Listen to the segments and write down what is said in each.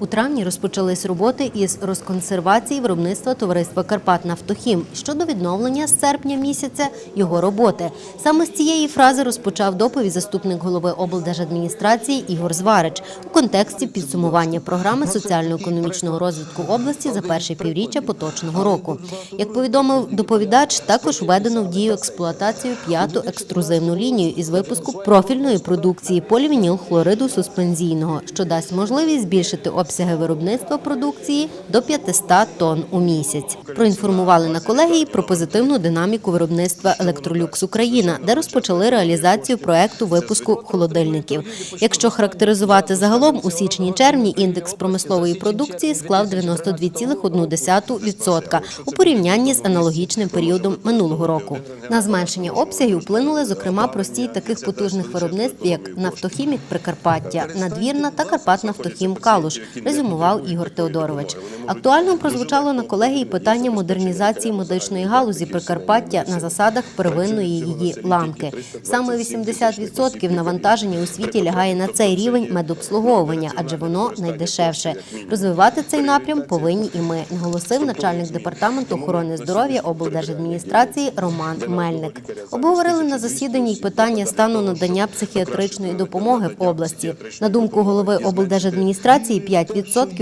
У травні розпочались роботи із розконсервації виробництва товариства Карпат Нафтохім щодо відновлення з серпня місяця його роботи. Саме з цієї фрази розпочав доповідь заступник голови облдержадміністрації Ігор Зварич у контексті підсумування програми соціально-економічного розвитку області за перше півріччя поточного року. Як повідомив доповідач, також введено в дію експлуатацію п'яту екструзивну лінію із випуску профільної продукції полівінілхлориду суспензійного, що дасть можливість збільшити обсяги виробництва продукції до 500 тонн у місяць. Проінформували на колегії про позитивну динаміку виробництва Електролюкс Україна, де розпочали реалізацію проекту випуску холодильників. Якщо характеризувати загалом у січні-червні індекс промислової продукції склав 92,1% у порівнянні з аналогічним періодом минулого року. На зменшення обсягів вплинули зокрема простій таких потужних виробництв, як Нафтохімік Прикарпаття, Надвірна та Карпатнафтохім Калуш, резюмував Ігор Теодорович. Актуально прозвучало на колегії питання модернізації медичної галузі Прикарпаття на засадах первинної її ланки. Саме 80% навантаження у світі лягає на цей рівень медобслуговування, адже воно найдешевше. Розвивати цей напрям повинні і ми, наголосив начальник департаменту охорони здоров'я облдержадміністрації Роман Мельник. Обговорили на засіданні й питання стану надання психіатричної допомоги в області. На думку голови облдержадміністрації, 5%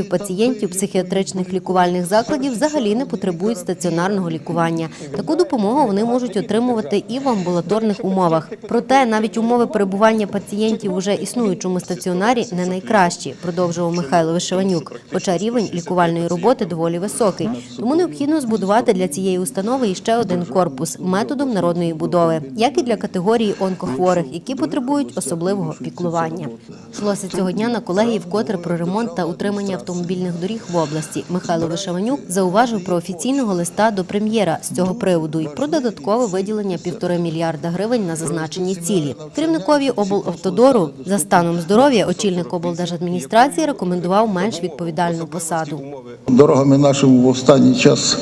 пацієнтів психіатричних лікувальних закладів взагалі не потребують стаціонарного лікування. Таку допомогу вони можуть отримувати і в амбулаторних умовах. Проте навіть умови перебування пацієнтів уже існуючому стаціонарі не найкращі, продовжував Михайло Вишиванюк. Хоча рівень лікувальної роботи доволі високий. Тому необхідно збудувати для цієї установи іще один корпус методом народної будови, як і для категорії онкохворих, які потребують особливого піклування. Йшлося цього дня на колегії вкотре про ремонт та утримання автомобільних доріг в області. Михайло Вишиванюк зауважив про офіційного листа до прем'єра з цього приводу і про додаткове виділення півтори мільярда гривень на зазначені цілі. Керівникові облавтодору за станом здоров'я очільник облдержадміністрації рекомендував менш відповідальну посаду. Дорогами нашими в останній час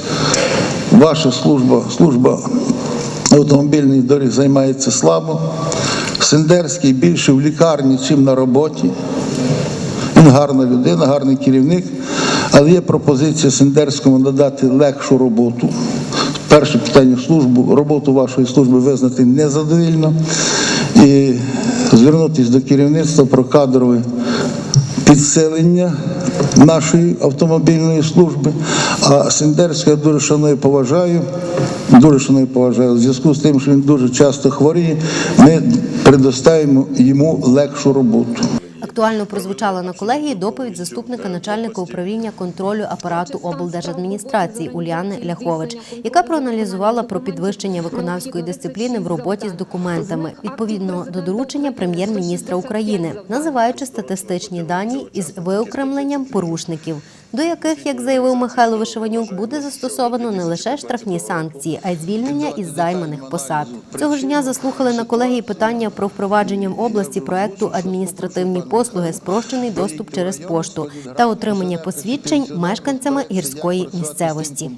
ваша служба, служба автомобільних доріг займається слабо. Сендерський більше в лікарні, чим на роботі. Гарна людина, гарний керівник, але є пропозиція Сендерському надати легшу роботу. Перше питання службу, роботу вашої служби визнати незадовільно і звернутися до керівництва про кадрове підсилення нашої автомобільної служби. А Сендерська я дуже шаную поважаю. Дуже шаную поважаю. У зв'язку з тим, що він дуже часто хворіє, ми предоставимо йому легшу роботу. Актуально прозвучала на колегії доповідь заступника начальника управління контролю апарату облдержадміністрації Уляни Ляхович, яка проаналізувала про підвищення виконавської дисципліни в роботі з документами відповідно до доручення прем'єр-міністра України, називаючи статистичні дані із виокремленням порушників, до яких, як заявив Михайло Вишиванюк, буде застосовано не лише штрафні санкції, а й звільнення із займаних посад. Цього ж дня заслухали на колегії питання про впровадження в області проекту адміністративні послуги, спрощений доступ через пошту та отримання посвідчень мешканцями гірської місцевості.